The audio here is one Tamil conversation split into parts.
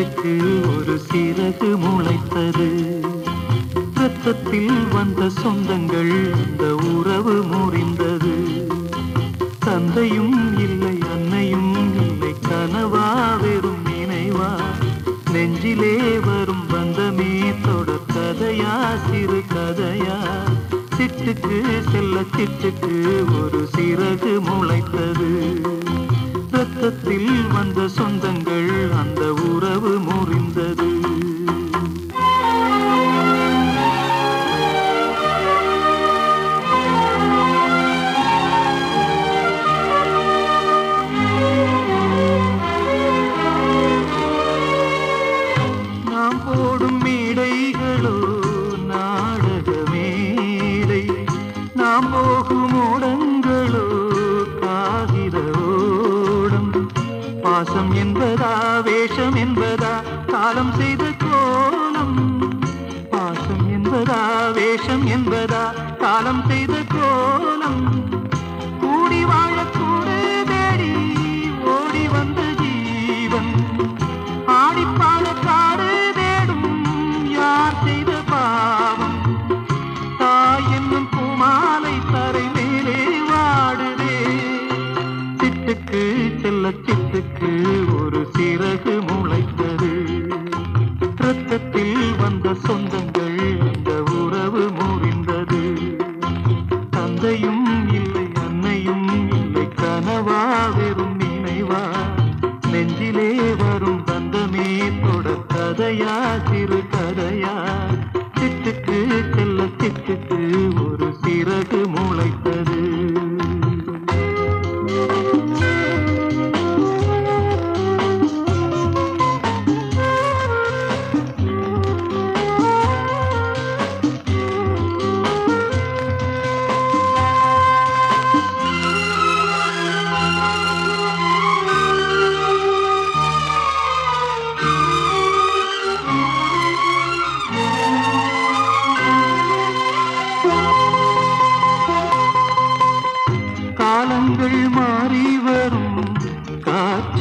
செல்ல ஒரு சிறகு முளைத்தது. ரத்தத்தில் வந்த சொந்தங்கள் அந்த உறவு முறிந்தது. தந்தையும் இல்லை அன்னையும் இல்லை கனவா வெறும் நினைவா? நெஞ்சிலே வரும் பந்தமே தொடர் கதையா சிறு கதையா? சிட்டுக்கு செல்ல சிட்டுக்கு ஒரு சிறகு முளைத்தது. ரத்தத்தில் வந்த சொந்தங்கள் அந்த உறவு முறிந்தது. நாம் போ பாசம் என்பதா வேஷம் என்பதா காலம் செய்த கோலம்? பாசம் என்பதா வேஷம் என்பதா காலம் செய்த கோலம்? கூடி வாழக்கூடு தேடி ஓடி வந்த ஜீவன். ஆடிப்பாட காடு தேடும் யார் செய்த பாவம்? தாய் என்னும் பூமாலை தரை மேலே வாடுதே. சிட்டுக்கு செல்ல சிட்டுக்கு ஒரு சிறகு முளைத்தது. ரத்தத்தில் வந்த சொந்தங்கள் அந்த உறவு முறிந்தது. தந்தையும் இல்லை அன்னையும் இல்லை கனவா வெறும் நினைவா? நெஞ்சிலே வரும் பந்தமே தொட கதையா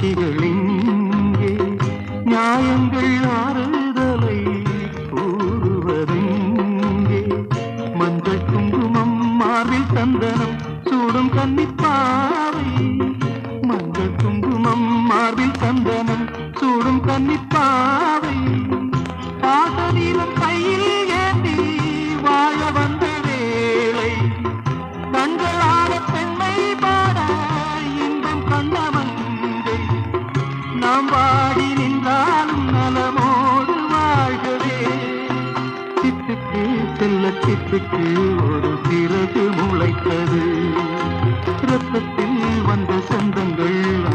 സാക്ഷികളിങ്ങേ ന്യായം சிட்டுக்கு செல்ல சிட்டுக்கு ஒரு சிறகு முளைத்தது. ரத்தத்தில் வந்த சொந்தங்கள்